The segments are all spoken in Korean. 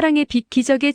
사랑의 빛 기적의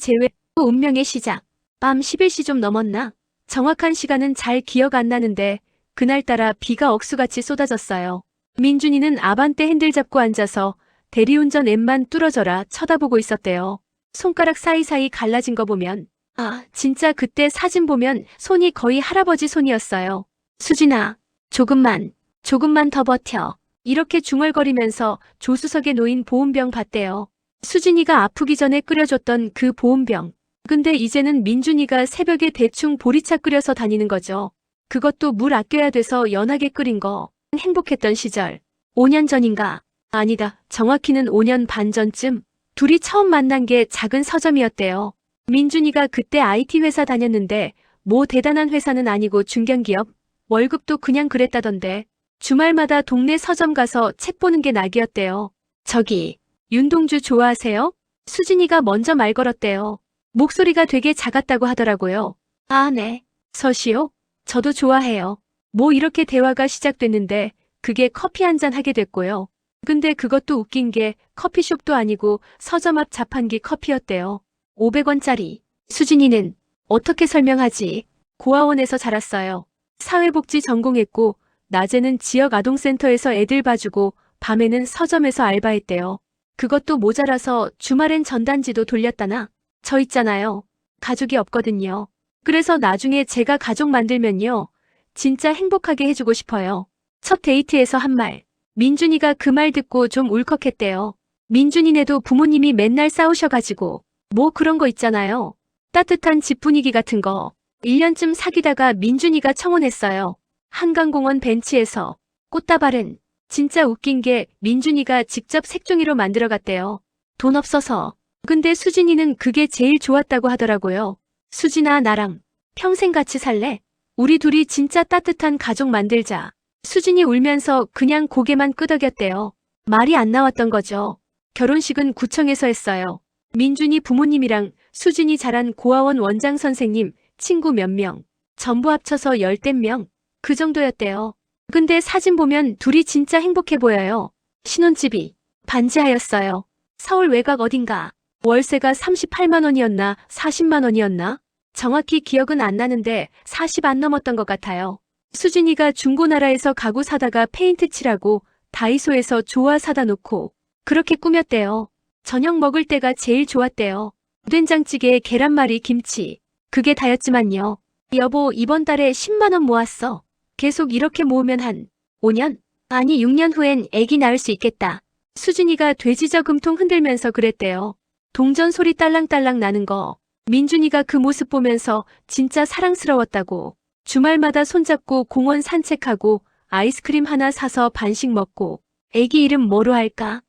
또 운명의 시작. 밤 11시 좀 넘었나? 정확한 시간은 잘 기억 안 나는데 그날따라 비가 억수같이 쏟아졌어요. 민준이는 아반떼 핸들 잡고 앉아서 대리운전 앱만 뚫어져라 쳐다보고 있었대요. 손가락 사이사이 갈라진 거 보면 아 진짜 그때 사진 보면 손이 거의 할아버지 손이었어요. 수진아 조금만 조금만 더 버텨. 이렇게 중얼거리면서 조수석에 놓인 보온병 봤대요. 수진이가 아프기 전에 끓여줬던 그 보온병. 근데 이제는 민준이가 새벽에 대충 보리차 끓여서 다니는 거죠. 그것도 물 아껴야 돼서 연하게 끓인 거. 행복했던 시절. 5년 전인가? 아니다. 정확히는 5년 반 전쯤. 둘이 처음 만난 게 작은 서점이었대요. 민준이가 그때 IT 회사 다녔는데 뭐 대단한 회사는 아니고 중견기업. 월급도 그냥 그랬다던데. 주말마다 동네 서점 가서 책 보는 게 낙이었대요. 저기, 윤동주 좋아하세요? 수진이가 먼저 말 걸었대요. 목소리가 되게 작았다고 하더라고요. 아, 네. 서시요? 저도 좋아해요. 뭐 이렇게 대화가 시작됐는데 그게 커피 한 잔 하게 됐고요. 근데 그것도 웃긴 게 커피숍도 아니고 서점 앞 자판기 커피였대요. 500원짜리. 수진이는 어떻게 설명하지? 고아원에서 자랐어요. 사회복지 전공했고 낮에는 지역 아동센터에서 애들 봐주고 밤에는 서점에서 알바했대요. 그것도 모자라서 주말엔 전단지도 돌렸다나? 저 있잖아요. 가족이 없거든요. 그래서 나중에 제가 가족 만들면요. 진짜 행복하게 해주고 싶어요. 첫 데이트에서 한 말. 민준이가 그 말 듣고 좀 울컥했대요. 민준이네도 부모님이 맨날 싸우셔가지고 뭐 그런 거 있잖아요. 따뜻한 집 분위기 같은 거. 1년쯤 사귀다가 민준이가 청혼했어요. 한강공원 벤치에서 꽃다발은 진짜 웃긴 게 민준이가 직접 색종이로 만들어 갔대요. 돈 없어서. 근데 수진이는 그게 제일 좋았다고 하더라고요. 수진아 나랑 평생 같이 살래? 우리 둘이 진짜 따뜻한 가족 만들자. 수진이 울면서 그냥 고개만 끄덕였대요. 말이 안 나왔던 거죠. 결혼식은 구청에서 했어요. 민준이 부모님이랑 수진이 자란 고아원 원장 선생님, 친구 몇 명, 전부 합쳐서 열댓 명, 그 정도였대요. 근데 사진 보면 둘이 진짜 행복해 보여요. 신혼집이 반지하였어요. 서울 외곽 어딘가. 월세가 38만 원이었나 40만 원이었나? 정확히 기억은 안 나는데 40 안 넘었던 것 같아요. 수진이가 중고나라에서 가구 사다가 페인트 칠하고 다이소에서 조화 사다 놓고 그렇게 꾸몄대요. 저녁 먹을 때가 제일 좋았대요. 된장찌개에 계란말이 김치. 그게 다였지만요. 여보 이번 달에 10만 원 모았어. 계속 이렇게 모으면 한 5년? 아니 6년 후엔 애기 낳을 수 있겠다. 수진이가 돼지 저금통 흔들면서 그랬대요. 동전 소리 딸랑딸랑 나는 거. 민준이가 그 모습 보면서 진짜 사랑스러웠다고. 주말마다 손잡고 공원 산책하고 아이스크림 하나 사서 반씩 먹고 애기 이름 뭐로 할까?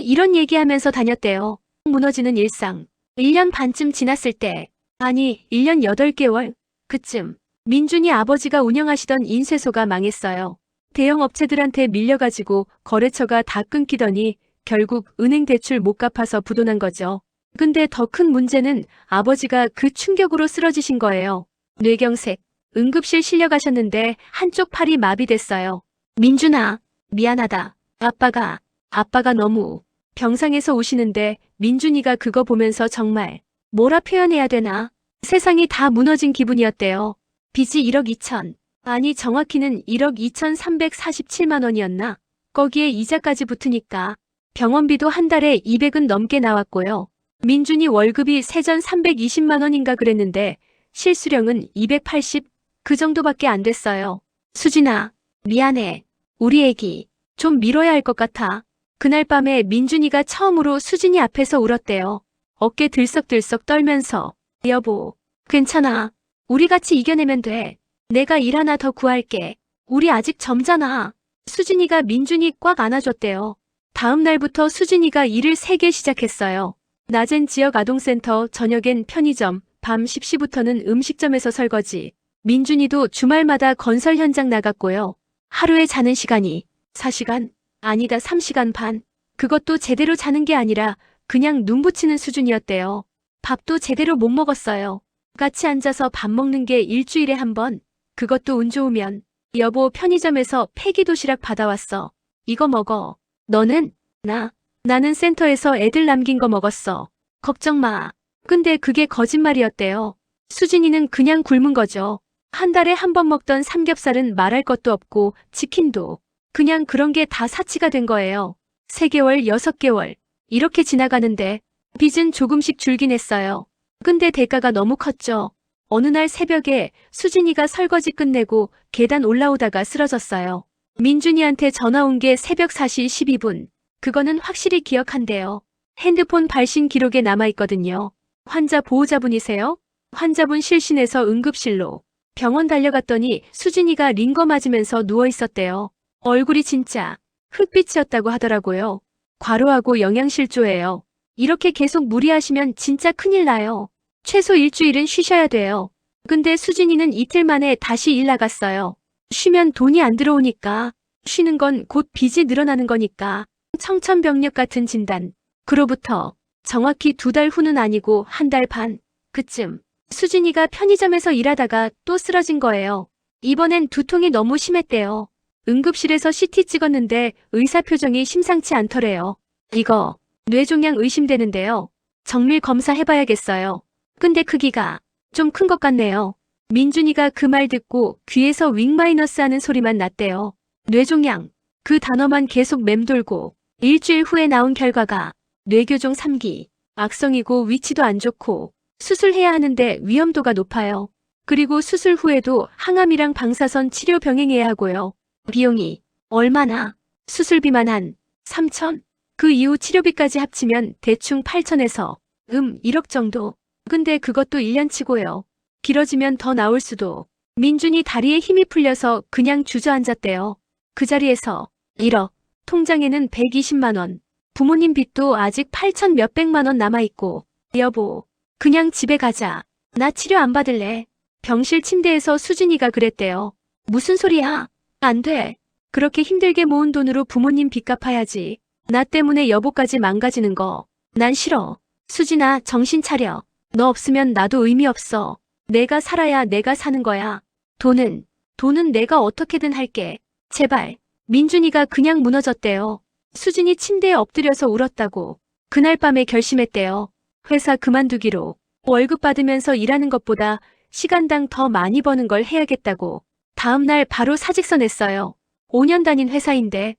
이런 얘기하면서 다녔대요. 무너지는 일상. 1년 반쯤 지났을 때, 아니 1년 8개월, 그쯤 민준이 아버지가 운영하시던 인쇄소가 망했어요. 대형 업체들한테 밀려가지고 거래처가 다 끊기더니 결국 은행 대출 못 갚아서 부도난 거죠. 근데 더 큰 문제는 아버지가 그 충격으로 쓰러지신 거예요. 뇌경색. 응급실 실려가셨는데 한쪽 팔이 마비됐어요. 민준아, 미안하다. 아빠가, 아빠가 너무 병상에서 오시는데 민준이가 그거 보면서 정말 뭐라 표현해야 되나? 세상이 다 무너진 기분이었대요. 빚이 1억 2천. 아니 정확히는 1억 2,347만 원이었나? 거기에 이자까지 붙으니까 병원비도 한 달에 200은 넘게 나왔고요. 민준이 월급이 세전 320만 원인가 그랬는데 실수령은 280, 그 정도밖에 안 됐어요. 수진아, 미안해. 우리 애기 좀 미뤄야 할 것 같아. 그날 밤에 민준이가 처음으로 수진이 앞에서 울었대요. 어깨 들썩들썩 떨면서 여보, 괜찮아. 우리 같이 이겨내면 돼. 내가 일 하나 더 구할게. 우리 아직 젊잖아. 수진이가 민준이 꽉 안아줬대요. 다음 날부터 수진이가 일을 3개 시작했어요. 낮엔 지역 아동센터, 저녁엔 편의점, 밤 10시부터는 음식점에서 설거지. 민준이도 주말마다 건설 현장 나갔고요. 하루에 자는 시간이 4시간? 아니다 3시간 반. 그것도 제대로 자는 게 아니라 그냥 눈 붙이는 수준이었대요. 밥도 제대로 못 먹었어요. 같이 앉아서 밥 먹는 게 일주일에 한 번. 그것도 운 좋으면 여보 편의점에서 폐기 도시락 받아왔어. 이거 먹어. 너는? 나. 나는 센터에서 애들 남긴 거 먹었어. 걱정 마. 근데 그게 거짓말이었대요. 수진이는 그냥 굶은 거죠. 한 달에 한 번 먹던 삼겹살은 말할 것도 없고 치킨도 그냥 그런 게 다 사치가 된 거예요. 3개월, 6개월 이렇게 지나가는데 빚은 조금씩 줄긴 했어요. 근데 대가가 너무 컸죠. 어느 날 새벽에 수진이가 설거지 끝내고 계단 올라오다가 쓰러졌어요. 민준이한테 전화 온 게 새벽 4시 12분. 그거는 확실히 기억한대요. 핸드폰 발신 기록에 남아있거든요. 환자 보호자분이세요? 환자분 실신해서 응급실로. 병원 달려갔더니 수진이가 링거 맞으면서 누워있었대요. 얼굴이 진짜 흑빛이었다고 하더라고요. 과로하고 영양실조예요. 이렇게 계속 무리하시면 진짜 큰일 나요. 최소 일주일은 쉬셔야 돼요. 근데 수진이는 이틀 만에 다시 일 나갔어요. 쉬면 돈이 안 들어오니까. 쉬는 건 곧 빚이 늘어나는 거니까. 청천벽력 같은 진단. 그로부터 정확히 두 달 후는 아니고 한 달 반. 그쯤 수진이가 편의점에서 일하다가 또 쓰러진 거예요. 이번엔 두통이 너무 심했대요. 응급실에서 CT 찍었는데 의사 표정이 심상치 않더래요. 이거 뇌종양 의심되는데요. 정밀 검사 해봐야겠어요. 근데 크기가 좀 큰 것 같네요. 민준이가 그 말 듣고 귀에서 윙마이너스 하는 소리만 났대요. 뇌종양. 그 단어만 계속 맴돌고 일주일 후에 나온 결과가 뇌교종 3기. 악성이고 위치도 안 좋고 수술해야 하는데 위험도가 높아요. 그리고 수술 후에도 항암이랑 방사선 치료 병행해야 하고요. 비용이 얼마나? 수술비만 한 3천? 그 이후 치료비까지 합치면 대충 8천에서 음 1억 정도. 근데 그것도 1년치고요. 길어지면 더 나올 수도. 민준이 다리에 힘이 풀려서 그냥 주저앉았대요. 그 자리에서 1억. 통장에는 120만 원. 부모님 빚도 아직 8천 몇백만 원 남아있고. 여보, 그냥 집에 가자. 나 치료 안 받을래. 병실 침대에서 수진이가 그랬대요. 무슨 소리야? 안 돼. 그렇게 힘들게 모은 돈으로 부모님 빚 갚아야지. 나 때문에 여보까지 망가지는 거. 난 싫어. 수진아, 정신 차려. 너 없으면 나도 의미 없어. 내가 살아야 내가 사는 거야. 돈은, 돈은 내가 어떻게든 할게. 제발. 민준이가 그냥 무너졌대요. 수진이 침대에 엎드려서 울었다고. 그날 밤에 결심했대요. 회사 그만두기로. 월급 받으면서 일하는 것보다 시간당 더 많이 버는 걸 해야겠다고. 다음날 바로 사직서 냈어요. 5년 다닌 회사인데.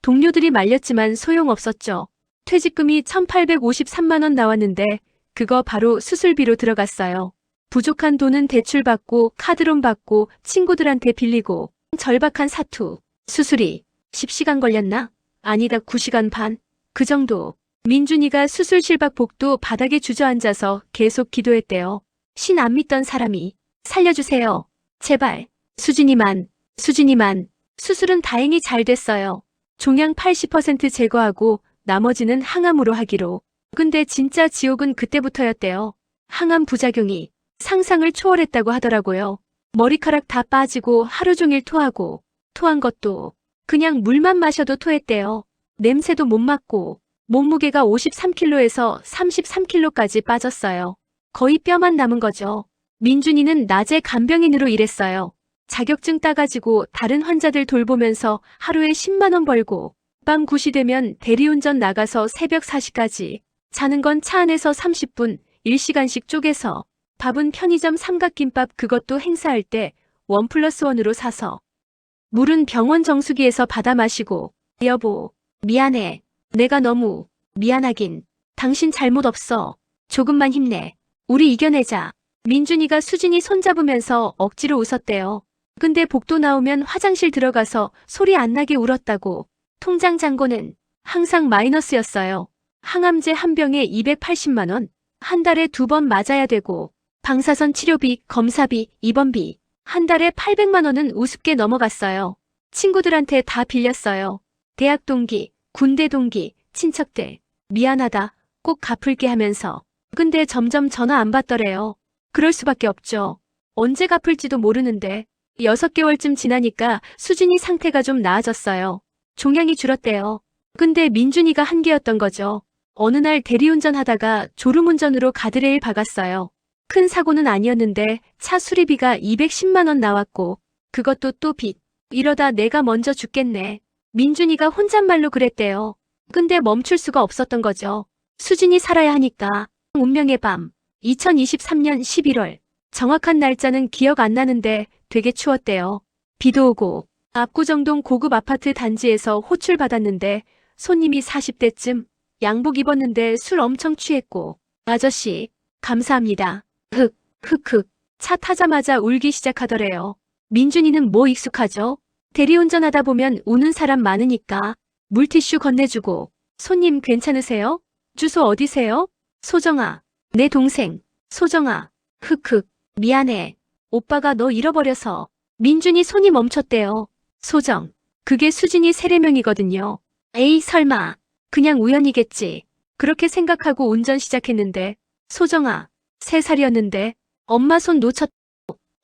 동료들이 말렸지만 소용없었죠. 퇴직금이 1853만원 나왔는데 그거 바로 수술비로 들어갔어요. 부족한 돈은 대출받고 카드론 받고 친구들한테 빌리고 절박한 사투. 수술이 10시간 걸렸나? 아니다 9시간 반. 그 정도. 민준이가 수술실 밖 복도 바닥에 주저앉아서 계속 기도했대요. 신 안 믿던 사람이 살려주세요. 제발. 수진이만, 수진이만. 수술은 다행히 잘 됐어요. 종양 80% 제거하고 나머지는 항암으로 하기로. 근데 진짜 지옥은 그때부터였대요. 항암 부작용이 상상을 초월했다고 하더라고요. 머리카락 다 빠지고 하루 종일 토하고 토한 것도 그냥 물만 마셔도 토했대요. 냄새도 못 맡고 몸무게가 53kg에서 33kg까지 빠졌어요. 거의 뼈만 남은 거죠. 민준이는 낮에 간병인으로 일했어요. 자격증 따가지고 다른 환자들 돌보면서 하루에 10만원 벌고 밤 9시 되면 대리운전 나가서 새벽 4시까지 자는 건 차 안에서 30분 1시간씩 쪼개서 밥은 편의점 삼각김밥 그것도 행사할 때 원 플러스 원으로 사서 물은 병원 정수기에서 받아 마시고 여보 미안해 내가 너무 미안하긴 당신 잘못 없어 조금만 힘내 우리 이겨내자 민준이가 수진이 손잡으면서 억지로 웃었대요. 근데 복도 나오면 화장실 들어가서 소리 안 나게 울었다고. 통장 잔고는 항상 마이너스였어요. 항암제 한 병에 280만 원, 한 달에 두 번 맞아야 되고, 방사선 치료비, 검사비, 입원비, 한 달에 800만 원은 우습게 넘어갔어요. 친구들한테 다 빌렸어요. 대학 동기, 군대 동기, 친척들, 미안하다, 꼭 갚을게 하면서. 근데 점점 전화 안 받더래요. 그럴 수밖에 없죠. 언제 갚을지도 모르는데. 6개월쯤 지나니까 수진이 상태가 좀 나아졌어요. 종양이 줄었대요. 근데 민준이가 한계였던 거죠. 어느 날 대리운전 하다가 졸음운전으로 가드레일 박았어요. 큰 사고는 아니었는데 차 수리비가 210만원 나왔고 그것도 또 빚. 이러다 내가 먼저 죽겠네. 민준이가 혼잣말로 그랬대요. 근데 멈출 수가 없었던 거죠. 수진이 살아야 하니까. 운명의 밤. 2023년 11월. 정확한 날짜는 기억 안 나는데 되게 추웠대요. 비도 오고 압구정동 고급 아파트 단지에서 호출 받았는데 손님이 40대쯤 양복 입었는데 술 엄청 취했고 아저씨 감사합니다. 흑 흑흑 차 타자마자 울기 시작하더래요. 민준이는 뭐 익숙하죠? 대리운전하다 보면 우는 사람 많으니까 물티슈 건네주고 손님 괜찮으세요? 주소 어디세요? 소정아 내 동생 소정아 흑흑 미안해 오빠가 너 잃어버려서 민준이 손이 멈췄대요. 소정 그게 수진이 세례명이거든요. 에이 설마 그냥 우연이겠지. 그렇게 생각하고 운전 시작했는데 소정아 세 살이었는데 엄마 손 놓쳤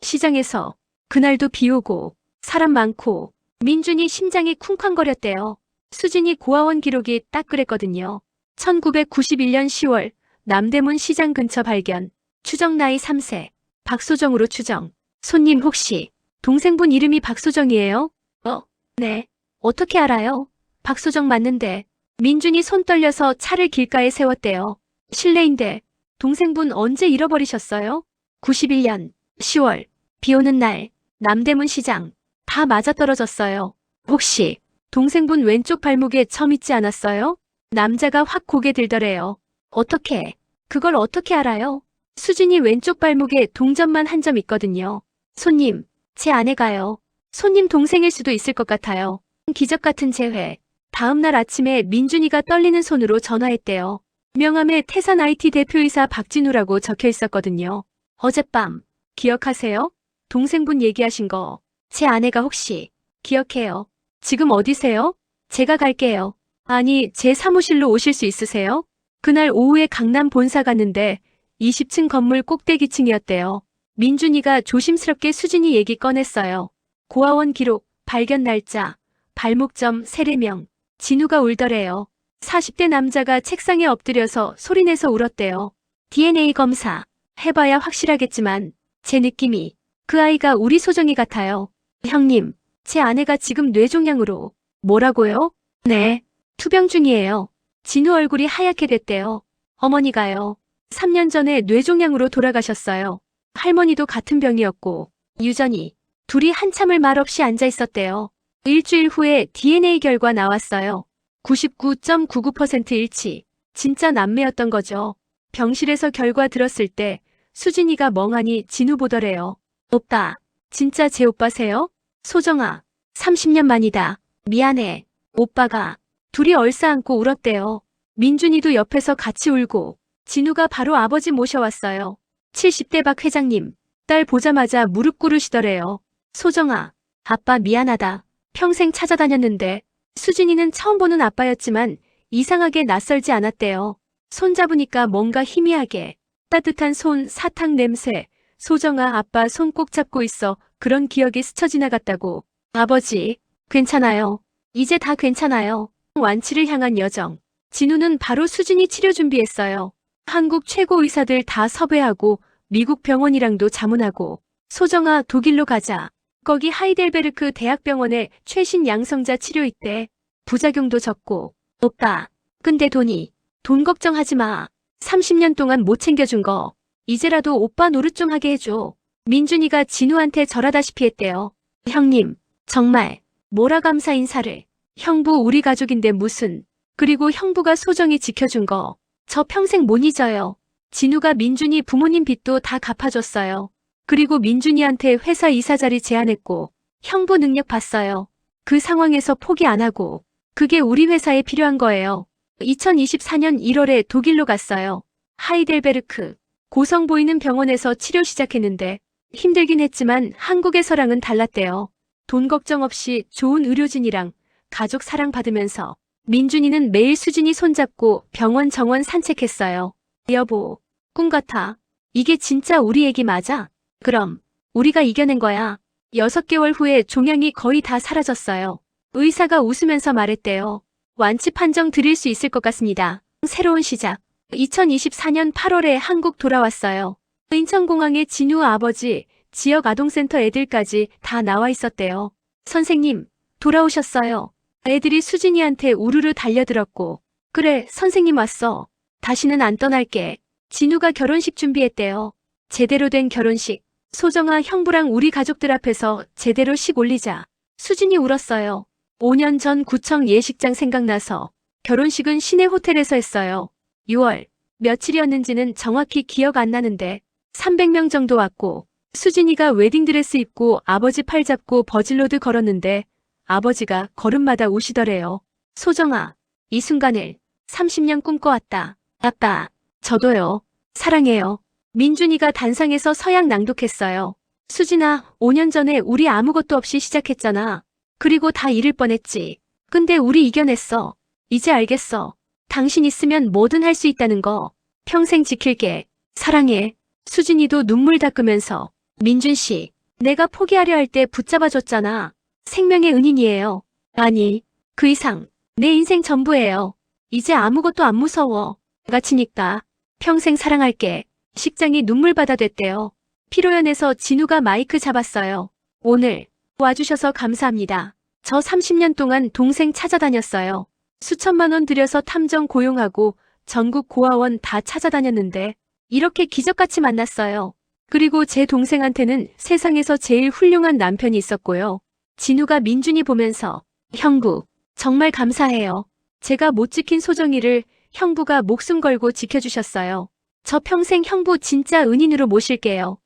시장에서 그날도 비 오고 사람 많고 민준이 심장이 쿵쾅거렸대요. 수진이 고아원 기록이 딱 그랬거든요. 1991년 10월 남대문 시장 근처 발견. 추정 나이 3세. 박소정으로 추정. 손님 혹시 동생분 이름이 박소정이에요? 어, 네. 어떻게 알아요? 박소정 맞는데. 민준이 손 떨려서 차를 길가에 세웠대요. 실례인데 동생분 언제 잃어버리셨어요? 91년 10월 비 오는 날 남대문 시장 다 맞아떨어졌어요. 혹시 동생분 왼쪽 발목에 점 있지 않았어요? 남자가 확 고개 들더래요. 어떻게? 그걸 어떻게 알아요? 수진이 왼쪽 발목에 동점만 한 점 있거든요. 손님, 제 아내가요. 손님 동생일 수도 있을 것 같아요. 기적 같은 재회. 다음 날 아침에 민준이가 떨리는 손으로 전화했대요. 명함에 태산 IT 대표이사 박진우라고 적혀 있었거든요. 어젯밤, 기억하세요? 동생분 얘기하신 거. 제 아내가 혹시 기억해요? 지금 어디세요? 제가 갈게요. 아니, 제 사무실로 오실 수 있으세요? 그날 오후에 강남 본사 갔는데 20층 건물 꼭대기층이었대요. 민준이가 조심스럽게 수진이 얘기 꺼냈어요. 고아원 기록, 발견 날짜, 발목점, 세례명. 진우가 울더래요. 40대 남자가 책상에 엎드려서 소리내서 울었대요. DNA 검사. 해봐야 확실하겠지만 제 느낌이 그 아이가 우리 소정이 같아요. 형님, 제 아내가 지금 뇌종양으로. 뭐라고요? 네. 투병 중이에요. 진우 얼굴이 하얗게 됐대요. 어머니가요. 3년 전에 뇌종양으로 돌아가셨어요. 할머니도 같은 병이었고, 유전이 둘이 한참을 말없이 앉아 있었대요. 일주일 후에 DNA 결과 나왔어요. 99.99% 일치. 진짜 남매였던 거죠. 병실에서 결과 들었을 때 수진이가 멍하니 진우 보더래요. 오빠, 진짜 제 오빠세요? 소정아, 30년 만이다. 미안해. 오빠가 둘이 얼싸안고 울었대요. 민준이도 옆에서 같이 울고 진우가 바로 아버지 모셔왔어요. 70대 박 회장님, 딸 보자마자 무릎 꿇으시더래요. 소정아, 아빠 미안하다. 평생 찾아다녔는데 수진이는 처음 보는 아빠였지만 이상하게 낯설지 않았대요. 손 잡으니까 뭔가 희미하게 따뜻한 손 사탕 냄새 소정아 아빠 손 꼭 잡고 있어 그런 기억이 스쳐 지나갔다고. 아버지, 괜찮아요. 이제 다 괜찮아요. 완치를 향한 여정. 진우는 바로 수진이 치료 준비했어요. 한국 최고 의사들 다 섭외하고 미국 병원이랑도 자문하고 소정아 독일로 가자. 거기 하이델베르크 대학병원에 최신 양성자 치료 있대. 부작용도 적고. 오빠, 근데 돈이. 돈 걱정하지 마. 30년 동안 못 챙겨준 거. 이제라도 오빠 노릇 좀 하게 해줘. 민준이가 진우한테 절하다시피 했대요. 형님, 정말, 뭐라 감사 인사를. 형부 우리 가족인데 무슨. 그리고 형부가 소정이 지켜준 거. 저 평생 못 잊어요. 진우가 민준이 부모님 빚도 다 갚아줬어요. 그리고 민준이한테 회사 이사 자리 제안했고, 형부 능력 봤어요. 그 상황에서 포기 안 하고, 그게 우리 회사에 필요한 거예요. 2024년 1월에 독일로 갔어요. 하이델베르크. 고성 보이는 병원에서 치료 시작했는데, 힘들긴 했지만 한국에서랑은 달랐대요. 돈 걱정 없이 좋은 의료진이랑 가족 사랑 받으면서 민준이는 매일 수진이 손잡고 병원 정원 산책했어요. 여보, 꿈 같아. 이게 진짜 우리 애기 맞아? 그럼, 우리가 이겨낸 거야. 여섯 개월 후에 종양이 거의 다 사라졌어요. 의사가 웃으면서 말했대요. 완치 판정 드릴 수 있을 것 같습니다. 새로운 시작. 2024년 8월에 한국 돌아왔어요. 인천공항에 진우 아버지, 지역 아동센터 애들까지 다 나와 있었대요. 선생님, 돌아오셨어요. 애들이 수진이한테 우르르 달려들었고, 그래, 선생님 왔어. 다시는 안 떠날게. 진우가 결혼식 준비했대요. 제대로 된 결혼식. 소정아 형부랑 우리 가족들 앞에서 제대로 식 올리자. 수진이 울었어요. 5년 전 구청 예식장 생각나서 결혼식은 시내 호텔에서 했어요. 6월 며칠이었는지는 정확히 기억 안 나는데 300명 정도 왔고 수진이가 웨딩드레스 입고 아버지 팔 잡고 버질로드 걸었는데 아버지가 걸음마다 우시더래요. 소정아, 이 순간을 30년 꿈꿔왔다. 아빠, 저도요. 사랑해요. 민준이가 단상에서 서양 낭독했어요. 수진아, 5년 전에 우리 아무것도 없이 시작했잖아. 그리고 다 잃을 뻔했지. 근데 우리 이겨냈어. 이제 알겠어. 당신 있으면 뭐든 할 수 있다는 거. 평생 지킬게. 사랑해. 수진이도 눈물 닦으면서. 민준 씨, 내가 포기하려 할 때 붙잡아줬잖아. 생명의 은인이에요. 아니, 그 이상, 내 인생 전부예요. 이제 아무것도 안 무서워. 같이니까. 평생 사랑할게. 식장이 눈물바다 됐대요. 피로연에서 진우가 마이크 잡았어요. 오늘 와주셔서 감사합니다. 저 30년 동안 동생 찾아다녔어요. 수천만 원 들여서 탐정 고용하고 전국 고아원 다 찾아다녔는데 이렇게 기적같이 만났어요. 그리고 제 동생한테는 세상에서 제일 훌륭한 남편이 있었고요. 진우가 민준이 보면서 형부 정말 감사해요. 제가 못 지킨 소정이를 형부가 목숨 걸고 지켜주셨어요. 저 평생 형부 진짜 은인으로 모실게요.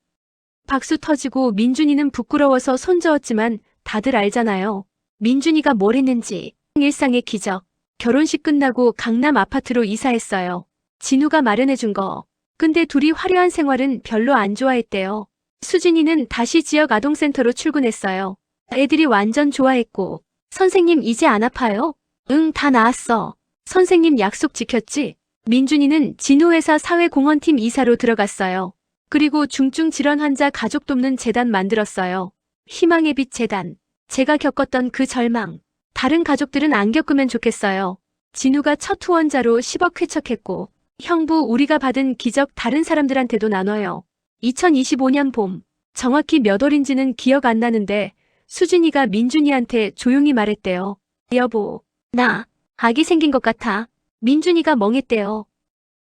박수 터지고 민준이는 부끄러워서 손 저었지만 다들 알잖아요. 민준이가 뭘 했는지. 일상의 기적. 결혼식 끝나고 강남 아파트로 이사했어요. 진우가 마련해준 거. 근데 둘이 화려한 생활은 별로 안 좋아했대요. 수진이는 다시 지역 아동센터로 출근했어요. 애들이 완전 좋아했고. 선생님 이제 안 아파요? 응, 다 나았어. 선생님 약속 지켰지? 민준이는 진우회사 사회공헌팀 이사로 들어갔어요. 그리고 중증 질환 환자 가족 돕는 재단 만들었어요. 희망의 빛 재단. 제가 겪었던 그 절망. 다른 가족들은 안 겪으면 좋겠어요. 진우가 첫 후원자로 10억 쾌척했고, 형부 우리가 받은 기적 다른 사람들한테도 나눠요. 2025년 봄. 정확히 몇 월인지는 기억 안 나는데, 수진이가 민준이한테 조용히 말했대요. 여보, 나, 아기 생긴 것 같아. 민준이가 멍했대요.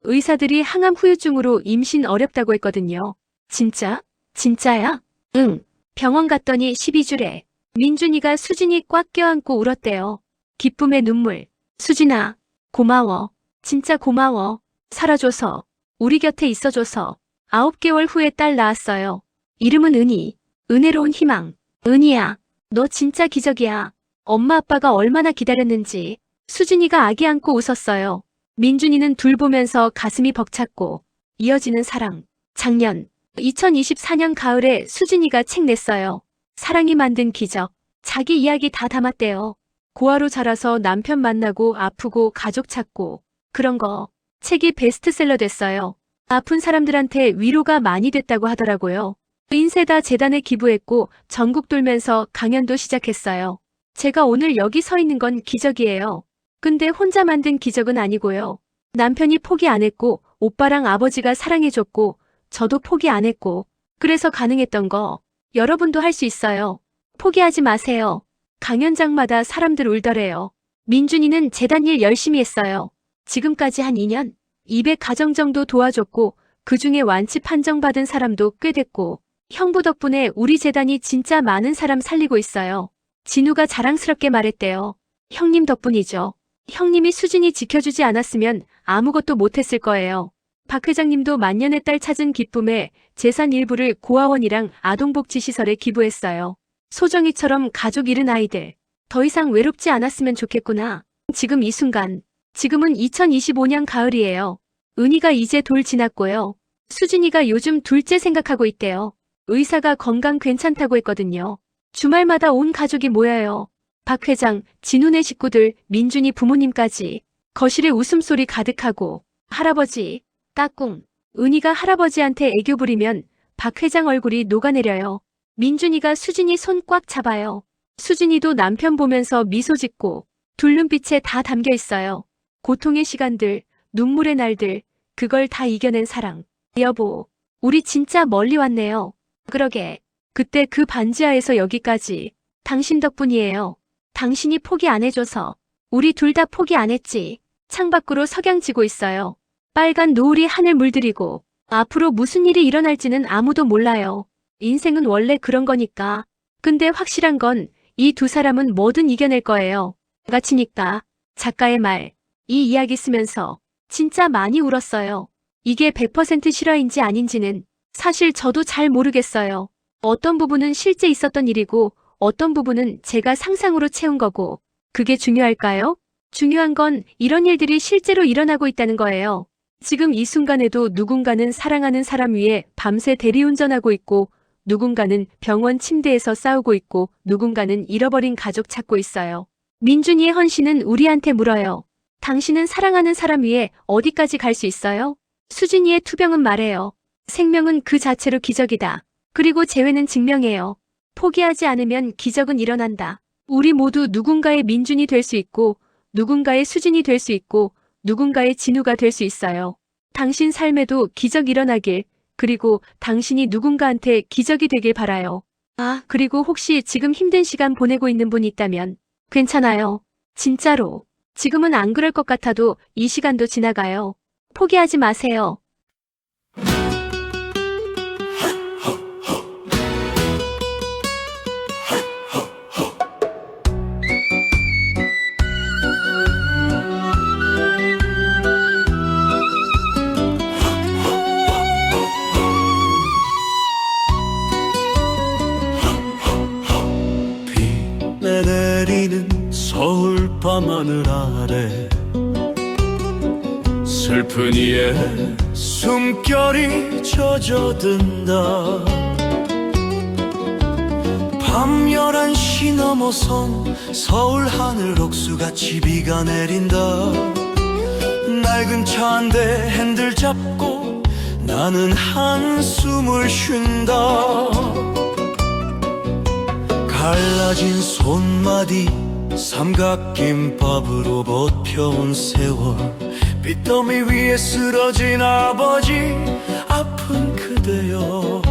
의사들이 항암 후유증으로 임신 어렵다고 했거든요. 진짜? 진짜야? 응. 병원 갔더니 12주래. 민준이가 수진이 꽉 껴안고 울었대요. 기쁨의 눈물. 수진아, 고마워. 진짜 고마워. 살아줘서. 우리 곁에 있어줘서. 아홉 개월 후에 딸 낳았어요. 이름은 은희. 은혜로운 희망. 은희야, 너 진짜 기적이야. 엄마 아빠가 얼마나 기다렸는지. 수진이가 아기 안고 웃었어요. 민준이는 둘 보면서 가슴이 벅찼고 이어지는 사랑. 작년 2024년 가을에 수진이가 책 냈어요. 사랑이 만든 기적. 자기 이야기 다 담았대요. 고아로 자라서 남편 만나고 아프고 가족 찾고 그런 거. 책이 베스트셀러 됐어요. 아픈 사람들한테 위로가 많이 됐다고 하더라고요. 인세다 재단에 기부했고 전국 돌면서 강연도 시작했어요. 제가 오늘 여기 서 있는 건 기적이에요. 근데 혼자 만든 기적은 아니고요. 남편이 포기 안 했고, 오빠랑 아버지가 사랑해줬고, 저도 포기 안 했고, 그래서 가능했던 거, 여러분도 할 수 있어요. 포기하지 마세요. 강연장마다 사람들 울더래요. 민준이는 재단 일 열심히 했어요. 지금까지 한 2년, 200가정 정도 도와줬고, 그 중에 완치 판정받은 사람도 꽤 됐고, 형부 덕분에 우리 재단이 진짜 많은 사람 살리고 있어요. 진우가 자랑스럽게 말했대요. 형님 덕분이죠. 형님이 수진이 지켜주지 않았으면 아무것도 못했을 거예요. 박 회장님도 만년의 딸 찾은 기쁨에 재산 일부를 고아원이랑 아동복지시설에 기부했어요. 소정이처럼 가족 잃은 아이들. 더 이상 외롭지 않았으면 좋겠구나. 지금 이 순간. 지금은 2025년 가을이에요. 은희가 이제 돌 지났고요. 수진이가 요즘 둘째 생각하고 있대요. 의사가 건강 괜찮다고 했거든요. 주말마다 온 가족이 모여요. 박 회장, 진훈의 식구들, 민준이 부모님까지 거실에 웃음소리 가득하고 할아버지, 따꿍, 은희가 할아버지한테 애교 부리면 박 회장 얼굴이 녹아내려요. 민준이가 수진이 손 꽉 잡아요. 수진이도 남편 보면서 미소 짓고 둘 눈빛에 다 담겨 있어요. 고통의 시간들, 눈물의 날들, 그걸 다 이겨낸 사랑. 여보, 우리 진짜 멀리 왔네요. 그러게, 그때 그 반지하에서 여기까지 당신 덕분이에요. 당신이 포기 안 해줘서 우리 둘 다 포기 안 했지. 창밖으로 석양지고 있어요. 빨간 노을이 하늘 물들이고 앞으로 무슨 일이 일어날지는 아무도 몰라요. 인생은 원래 그런 거니까. 근데 확실한 건 이 두 사람은 뭐든 이겨낼 거예요. 같이니까 작가의 말, 이 이야기 쓰면서 진짜 많이 울었어요. 이게 100% 실화인지 아닌지는 사실 저도 잘 모르겠어요. 어떤 부분은 실제 있었던 일이고 어떤 부분은 제가 상상으로 채운 거고 그게 중요할까요? 중요한 건 이런 일들이 실제로 일어나고 있다는 거예요. 지금 이 순간에도 누군가는 사랑하는 사람 위에 밤새 대리운전하고 있고 누군가는 병원 침대에서 싸우고 있고 누군가는 잃어버린 가족 찾고 있어요. 민준이의 헌신은 우리한테 물어요. 당신은 사랑하는 사람 위에 어디까지 갈 수 있어요? 수진이의 투병은 말해요. 생명은 그 자체로 기적이다. 그리고 재회는 증명해요. 포기하지 않으면 기적은 일어난다. 우리 모두 누군가의 민준이 될 수 있고 누군가의 수진이 될 수 있고 누군가의 진우가 될 수 있어요. 당신 삶에도 기적 일어나길 그리고 당신이 누군가한테 기적이 되길 바라요. 아, 그리고 혹시 지금 힘든 시간 보내고 있는 분 있다면 괜찮아요. 진짜로. 지금은 안 그럴 것 같아도 이 시간도 지나가요. 포기하지 마세요. 슬픈 이의 숨결이 젖어든다. 밤 열한 시 넘어선 서울 하늘 옥수같이 비가 내린다. 낡은 차 한 대 핸들 잡고 나는 한숨을 쉰다. 갈라진 손마디 삼각김밥으로 버텨온 세월 빚더미 위에 쓰러진 아버지 아픈 그대여.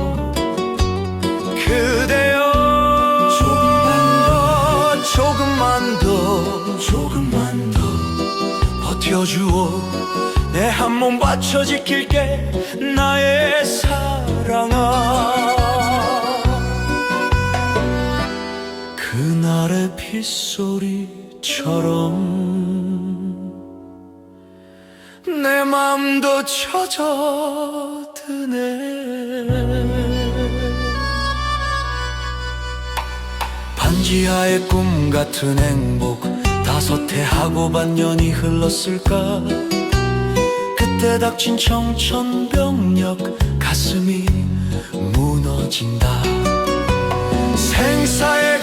그대여. 조금만 더 조금만 더 조금만 더 버텨주오 내한 몸 바쳐 지킬게 나의 사랑아. 그날의 빗소리처럼 내 맘도 젖어드네. 반지하의 꿈 같은 행복 다섯 해 하고 반년이 흘렀을까? 그때 닥친 청천벽력 가슴이 무너진다. 생사의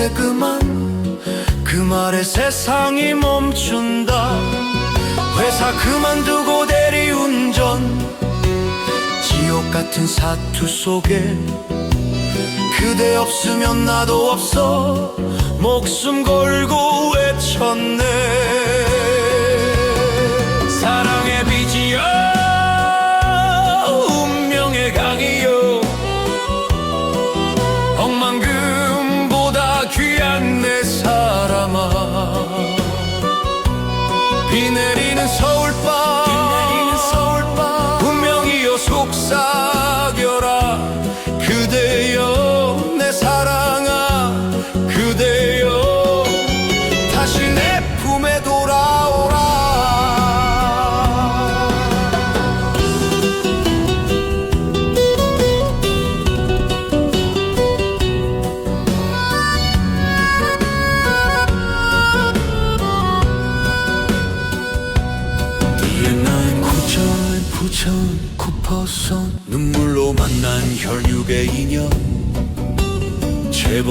이제 그만. 그 말에 세상이 멈춘다. 회사 그만두고 대리운전. 지옥 같은 사투 속에 그대 없으면 나도 없어. 목숨 걸고 외쳤네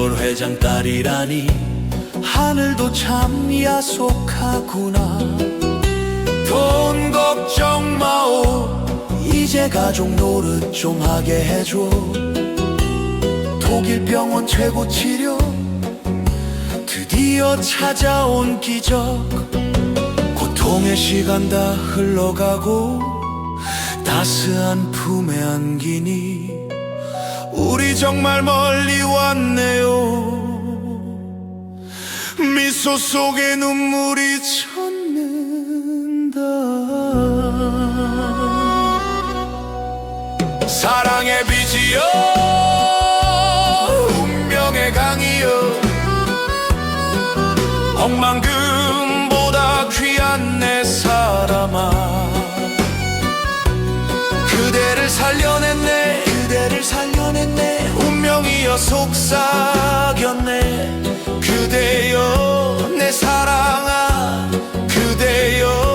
재벌 회장 딸이라니 하늘도 참 야속하구나. 돈 걱정 마오 이제 가족 노릇 좀 하게 해줘. 독일 병원 최고 치료 드디어 찾아온 기적. 고통의 시간 다 흘러가고 따스한 품에 안기니 우리 정말 멀리 왔네요. 미소 속에 눈물이 젖는다. 사랑의 빚이여 운명이여 속삭였네. 그대여 내 사랑아 그대여